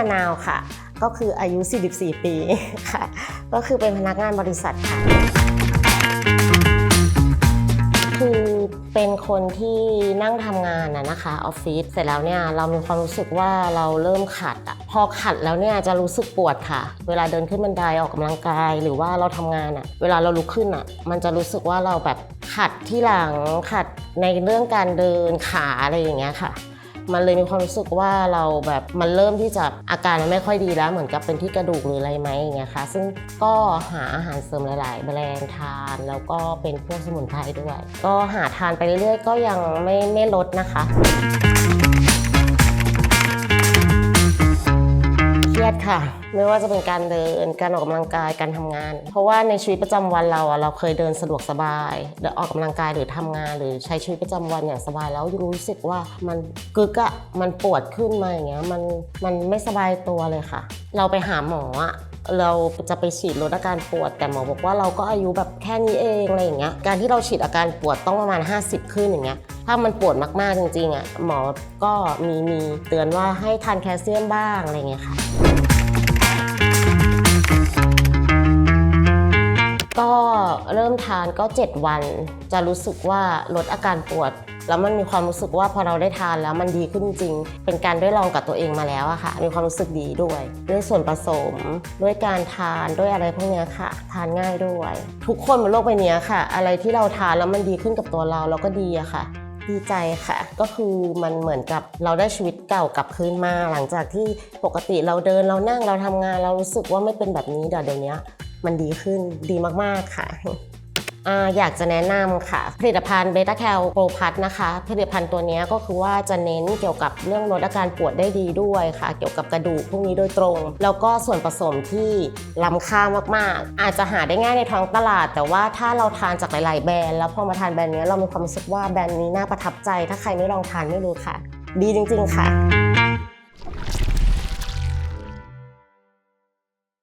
มะนาวค่ะ ก็คืออายุ 44 ปีค่ะ ก็คือเป็นพนักงานบริษัทค่ะ คือเป็นคนที่นั่งทำงานอะนะคะออฟฟิศเสร็จแล้วเนี่ยเรามีความรู้สึกว่าเราเริ่มขัดอะพอขัดแล้วเนี่ยจะรู้สึกปวดค่ะ เวลาเดินขึ้นบันไดออกกำลังกาย หรือว่าเราทำงานอะเวลาเราลุกขึ้นอะมันจะรู้สึกว่าเราแบบขัดที่หลังขัดในเรื่องการเดินขาอะไรอย่างเงี้ยค่ะ มันเลยมีความรู้สึกว่าเราแบบมันเริ่มที่จะอาการมันไม่ค่อยดีแล้ว เหมือนกับเป็นที่กระดูกหรืออะไรไหมอย่างเงี้ยค่ะ ซึ่งก็หาอาหารเสริมหลาย ๆ แบรนด์ทานแล้วก็เป็นพวกสมุนไพรด้วย ก็หาทานไปเรื่อยๆ ก็ยังไม่ไม่ลดนะคะ ค่ะ ไม่ว่าจะเป็นการเดินการออกกำลังกายการทำงาน เพราะว่าในชีวิตประจำวันเราอะเราเคยเดินสะดวกสบายเดินออกกำลังกายหรือทำงาน หรือใช้ชีวิตประจำวันอย่างสบายแล้วรู้สึกว่ามันกึกอะมันปวดขึ้นมาอย่างเงี้ยมันมันไม่สบายตัวเลยค่ะ เราไปหาหมออะเราจะไปฉีดลดอาการปวด แต่หมอบอกว่าเราก็อายุแบบแค่นี้เองอะไรอย่างเงี้ยการที่เราฉีดอาการปวดต้องประมาณ 50 ขึ้นอย่างเงี้ยถ้ามันปวดมากๆจริงๆอะหมอก็มีมีเตือนว่าให้ทานแคลเซียมบ้างอะไรเงี้ยค่ะ เริ่มทานก็ 7 วัน จะรู้สึกว่าลดอาการปวด แล้วมันมีความรู้สึกว่าพอเราได้ทานแล้วมันดีขึ้นจริง เป็นการได้ลองกับตัวเองมาแล้วอะค่ะ มีความรู้สึกดีด้วย ด้วยส่วนผสม ด้วยการทานด้วยอะไรพวกนี้ค่ะ ทานง่ายด้วย ทุกคนบนโลกใบนี้ค่ะ อะไรที่เราทานแล้วมันดีขึ้นกับตัวเราเราก็ดีอะค่ะดีใจค่ะ ก็คือมันเหมือนกับเราได้ชีวิตเก่ากลับคืนมา หลังจากที่ปกติเราเดินเรานั่งเราทำงาน เรารู้สึกว่าไม่เป็นแบบนี้เดี๋ยวนี้ มันดีขึ้นดีมากๆค่ะอยากจะแนะนำค่ะ ผลิตภัณฑ์เบต้าแคลโปรพัทนะคะ ผลิตภัณฑ์ตัวนี้ก็คือว่าจะเน้นเกี่ยวกับเรื่องลดอาการปวดได้ดีด้วยค่ะ เกี่ยวกับกระดูกพวกนี้โดยตรง แล้วก็ส่วนผสมที่ล้ำค่ามากๆ อาจจะหาได้ง่ายในท้องตลาด แต่ว่าถ้าเราทานจากหลาย ๆ แบรนด์แล้วพอมาทานแบรนด์นี้เรามีความรู้สึกว่าแบรนด์นี้น่าประทับใจ ถ้าใครไม่ลองทานไม่รู้ค่ะ ดีจริง ๆ ค่ะ